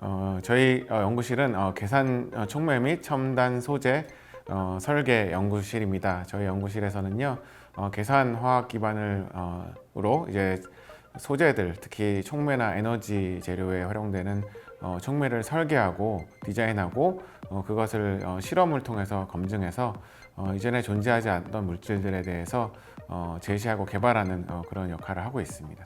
어, 저희 어, 연구실은 어, 계산 어, 촉매 및 첨단 소재 어, 설계 연구실입니다. 저희 연구실에서는요 어, 계산 화학 기반을 어, 으로 이제 소재들 특히 촉매나 에너지 재료에 활용되는 어, 촉매를 설계하고 디자인하고 어, 그것을 어, 실험을 통해서 검증해서 어, 이전에 존재하지 않던 물질들에 대해서 어, 제시하고 개발하는 어, 그런 역할을 하고 있습니다.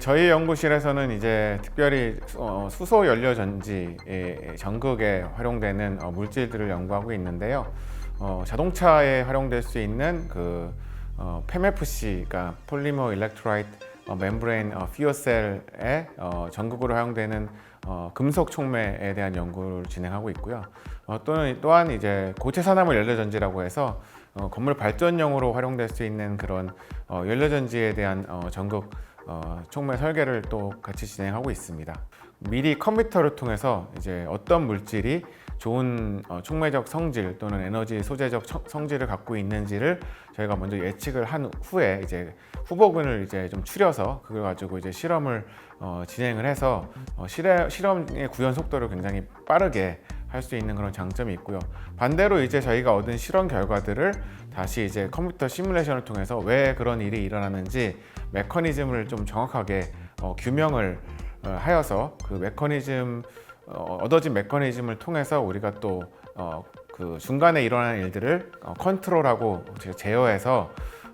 저희 연구실에서는 이제 특별히 어, 수소 연료 전지의 전극에 활용되는 어, 물질들을 연구하고 있는데요. 어, 자동차에 활용될 수 있는 그 어, PEMFC, 그러니까 폴리머 일렉트라이트 어, 멤브레인 어, 퓨어셀의 어, 전극으로 활용되는 어, 금속 촉매에 대한 연구를 진행하고 있고요. 어, 또는 또한 이제 고체 산화물 연료 전지라고 해서 어, 건물 발전용으로 활용될 수 있는 그런 어, 연료 전지에 대한 어, 전극 어, 촉매 설계를 또 같이 진행하고 있습니다. 미리 컴퓨터를 통해서 이제 어떤 물질이 좋은 어, 촉매적 성질 또는 에너지 소재적 청- 성질을 갖고 있는지를 저희가 먼저 예측을 한 후에 이제 후보군을 이제 좀 추려서 그걸 가지고 이제 실험을 어, 진행을 해서 어, 실해, 실험의 구현 속도를 굉장히 빠르게 할 수 있는 그런 장점이 있고요. 반대로 이제 저희가 얻은 실험 결과들을 다시 이제 컴퓨터 시뮬레이션을 통해서 왜 그런 일이 일어나는지 메커니즘을 좀 정확하게 어, 규명을 어, 하여서 그 메커니즘 어, 얻어진 메커니즘을 통해서 우리가 또 어, 그 중간에 일어나는 일들을 어, 컨트롤하고 제- 제어해서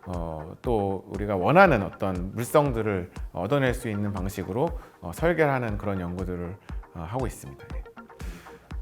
어, 또 우리가 원하는 어떤 물성들을 얻어낼 수 있는 방식으로 어, 설계를 하는 그런 연구들을 어, 하고 있습니다. 예.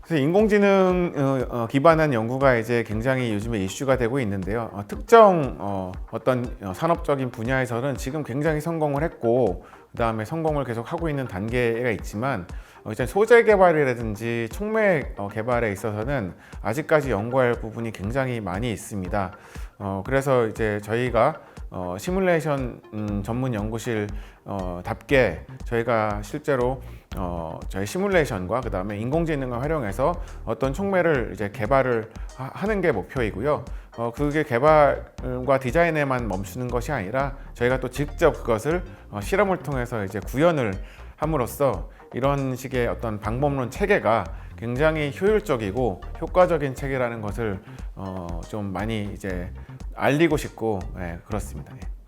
그래서 인공지능 어, 어, 기반한 연구가 이제 굉장히 요즘에 이슈가 되고 있는데요. 어, 특정 어, 어떤 어, 산업적인 분야에서는 지금 굉장히 성공을 했고 그 다음에 성공을 계속 하고 있는 단계가 있지만 어, 이제 소재 개발이라든지 촉매 어, 개발에 있어서는 아직까지 연구할 부분이 굉장히 많이 있습니다. 어, 그래서 이제 저희가 어, 시뮬레이션 음, 전문 연구실 어, 답게 저희가 실제로 어, 저희 시뮬레이션과 그 다음에 인공지능을 활용해서 어떤 촉매를 이제 개발을 하- 하는 게 목표이고요. 어, 그게 개발과 디자인에만 멈추는 것이 아니라 저희가 또 직접 그것을 어, 실험을 통해서 이제 구현을 함으로써 이런 식의 어떤 방법론 체계가 굉장히 효율적이고 효과적인 체계라는 것을 어, 좀 많이 이제 알리고 싶고 예, 그렇습니다. 예.